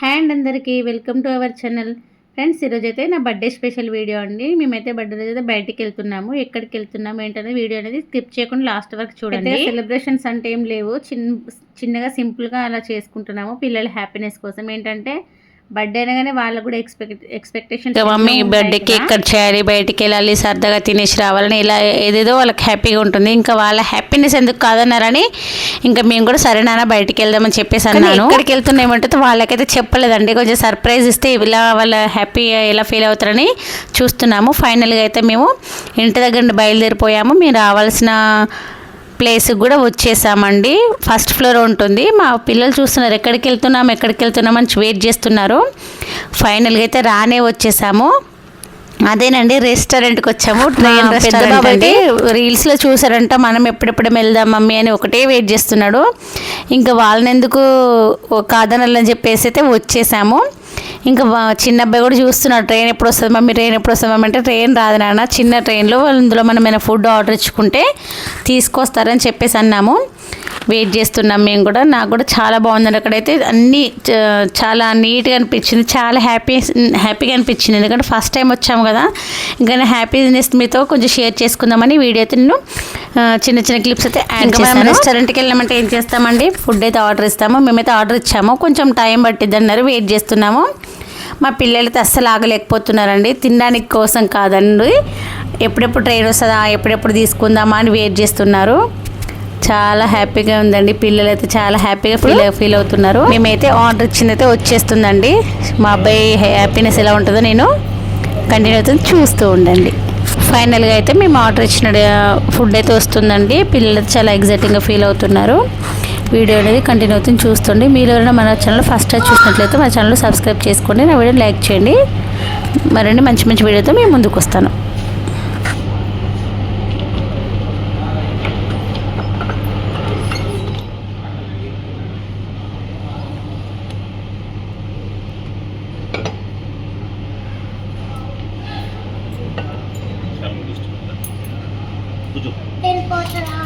Hand అందరికీ welcome to our channel friends ఈరోజు అయితే నా బర్త్డే స్పెషల్ వీడియో అండి. మేమైతే బర్త్డే రోజు అయితే బయటికి వెళ్తున్నాము. ఎక్కడికి వెళ్తున్నాము ఏంటనే వీడియో అనేది స్కిప్ చేయకుండా లాస్ట్ వరకు చూడండి. సెలబ్రేషన్స్ అంటే ఏం లేవు. చిన్న చిన్నగా సింపుల్గా అలా చేసుకుంటున్నాము. పిల్లల హ్యాపీనెస్ కోసం. ఏంటంటే బర్త్డే అనగానే వాళ్ళకు కూడా ఎక్స్పెక్ట్ ఎక్స్పెక్టేషన్ మమ్మీ బర్త్డేకి ఎక్కడ చేయాలి బయటికి వెళ్ళాలి సరదాగా తినేసి రావాలని ఇలా ఏదేదో వాళ్ళకి హ్యాపీగా ఉంటుంది. ఇంకా వాళ్ళ హ్యాపీనెస్ ఎందుకు కాదన్నారని ఇంకా మేము కూడా సరే నాన్న బయటికి వెళ్దామని చెప్పేసి అన్నాను. ఎక్కడికి వెళ్తున్నా ఏమంటే వాళ్ళకైతే చెప్పలేదండి. కొంచెం సర్ప్రైజ్ ఇస్తే ఇలా వాళ్ళ హ్యాపీ ఎలా ఫీల్ అవుతారని చూస్తున్నాము. ఫైనల్గా అయితే మేము ఇంటి దగ్గర బయలుదేరిపోయాము. మేము రావాల్సిన ప్లేస్కి కూడా వచ్చేసామండి. ఫస్ట్ ఫ్లోర్ ఉంటుంది. మా పిల్లలు చూస్తున్నారు ఎక్కడికి వెళ్తున్నాం ఎక్కడికి వెళ్తున్నాం అని వెయిట్ చేస్తున్నారు. ఫైనల్గా అయితే రానే వచ్చేసాము. అదేనండి రెస్టారెంట్కి వచ్చాము ట్రైన్ రెస్టారెంట్ రీల్స్లో చూసారంట మనం ఎప్పుడెప్పుడు వెళ్దాం మమ్మీ అని ఒకటే వెయిట్ చేస్తున్నాడు. ఇంకా వాళ్ళని ఎందుకు కాదనాలని చెప్పేసి అయితే వచ్చేసాము. ఇంకా చిన్న అబ్బాయి కూడా చూస్తున్నాడు ట్రైన్ ఎప్పుడు వస్తుంది మమ్మీ? ట్రైన్ ఎప్పుడు వస్తుంది మమ్మీ? అంటే ట్రైన్ రాదు నాన్న చిన్న ట్రైన్లో అందులో మనం ఏమైనా ఫుడ్ ఆర్డర్ ఇచ్చుకుంటే తీసుకొస్తారని చెప్పేసి అన్నాము. వెయిట్ చేస్తున్నాం మేము కూడా. నాకు కూడా చాలా బాగుందండి అక్కడైతే. అన్నీ చాలా నీట్గా అనిపించింది. చాలా హ్యాపీ హ్యాపీగా అనిపించింది. ఎందుకంటే ఫస్ట్ టైం వచ్చాము కదా. ఇంకా హ్యాపీనెస్ మీతో కొంచెం షేర్ చేసుకుందామని వీడియో అయితే నేను చిన్న చిన్న క్లిప్స్ అయితే యాడ్ చేస్తాను రెస్టారెంట్కి వెళ్ళామంటే ఏం చేస్తామండి? ఫుడ్ అయితే ఆర్డర్ ఇస్తాము. మేమైతే ఆర్డర్ ఇచ్చాము. కొంచెం టైం పట్టిద్ది అన్నారు. వెయిట్ చేస్తున్నాము. మా పిల్లలైతే అస్సలు ఆగలేకపోతున్నారండి. తినడానికి కోసం కాదండి. ఎప్పుడెప్పుడు ట్రైన్ వస్తుందా ఎప్పుడెప్పుడు తీసుకుందామా అని వెయిట్ చేస్తున్నారు. చాలా హ్యాపీగా ఉందండి. పిల్లలు అయితే చాలా హ్యాపీగా ఫీల్ ఫీల్ అవుతున్నారు. మేమైతే ఆర్డర్ ఇచ్చింది అయితే వచ్చేస్తుందండి. మా అబ్బాయి హ్యాపీనెస్ ఎలా ఉంటుందో నేను కంటిన్యూ అవుతుంది చూస్తూ ఉండండి. ఫైనల్గా అయితే మేము ఆర్డర్ ఇచ్చిన ఫుడ్ అయితే వస్తుందండి. పిల్లలు చాలా ఎగ్జైటింగ్గా ఫీల్ అవుతున్నారు. వీడియో అనేది కంటిన్యూ అవుతుంది. చూస్తుండే మీరు ఎవరైనా మన ఛానల్ ఫస్ట్ టైం చూసినట్లయితే మా ఛానల్ సబ్స్క్రైబ్ చేసుకోండి. నా వీడియో లైక్ చేయండి. మరిన్ని మంచి మంచి వీడియోతో మేము ముందుకు వస్తాను. కూర్చో వెళ్ళిపోతారా?